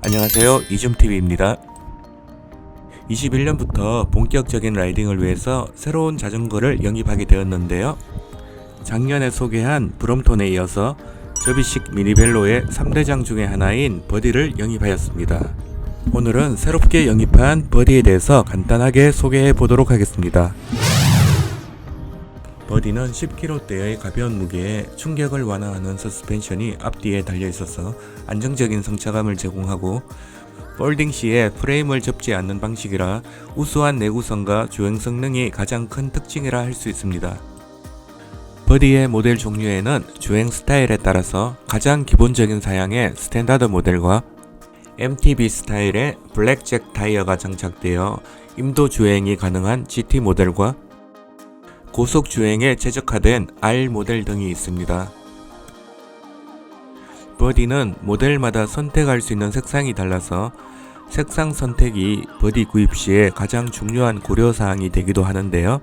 안녕하세요. 이줌TV입니다. 21년부터 본격적인 라이딩을 위해서 새로운 자전거를 영입하게 되었는데요. 작년에 소개한 브롬톤에 이어서 접이식 미니벨로의 3대장 중의 하나인 버디를 영입하였습니다. 오늘은 새롭게 영입한 버디에 대해서 간단하게 소개해 보도록 하겠습니다. 버디는 10kg대의 가벼운 무게에 충격을 완화하는 서스펜션이 앞뒤에 달려 있어서 안정적인 성차감을 제공하고 폴딩 시에 프레임을 접지 않는 방식이라 우수한 내구성과 주행 성능이 가장 큰 특징이라 할 수 있습니다. 버디의 모델 종류에는 주행 스타일에 따라서 가장 기본적인 사양의 스탠다드 모델과 MTB 스타일의 블랙잭 타이어가 장착되어 임도 주행이 가능한 GT 모델과 고속 주행에 최적화된 R 모델 등이 있습니다. 버디는 모델마다 선택할 수 있는 색상이 달라서 색상 선택이 버디 구입 시에 가장 중요한 고려 사항이 되기도 하는데요.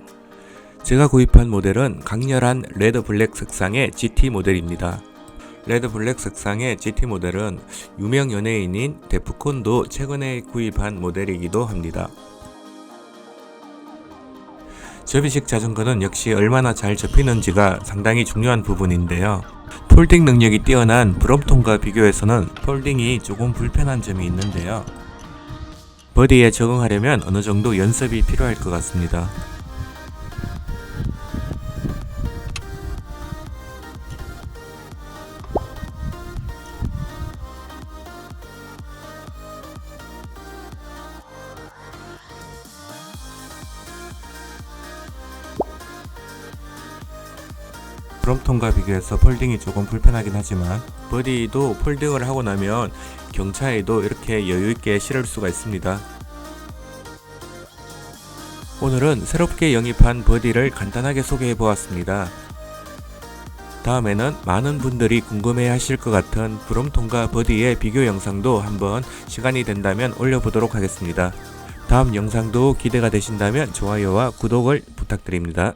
제가 구입한 모델은 강렬한 레드 블랙 색상의 GT 모델입니다. 레드 블랙 색상의 GT 모델은 유명 연예인인 데프콘도 최근에 구입한 모델이기도 합니다. 접이식 자전거는 역시 얼마나 잘 접히는지가 상당히 중요한 부분인데요. 폴딩 능력이 뛰어난 브롬톤과 비교해서는 폴딩이 조금 불편한 점이 있는데요. 버디에 적응하려면 어느 정도 연습이 필요할 것 같습니다. 브롬톤과 비교해서 폴딩이 조금 불편하긴 하지만 버디도 폴딩을 하고 나면 경차에도 이렇게 여유있게 실을 수가 있습니다. 오늘은 새롭게 영입한 버디를 간단하게 소개해 보았습니다. 다음에는 많은 분들이 궁금해 하실 것 같은 브롬톤과 버디의 비교 영상도 한번 시간이 된다면 올려보도록 하겠습니다. 다음 영상도 기대가 되신다면 좋아요와 구독을 부탁드립니다.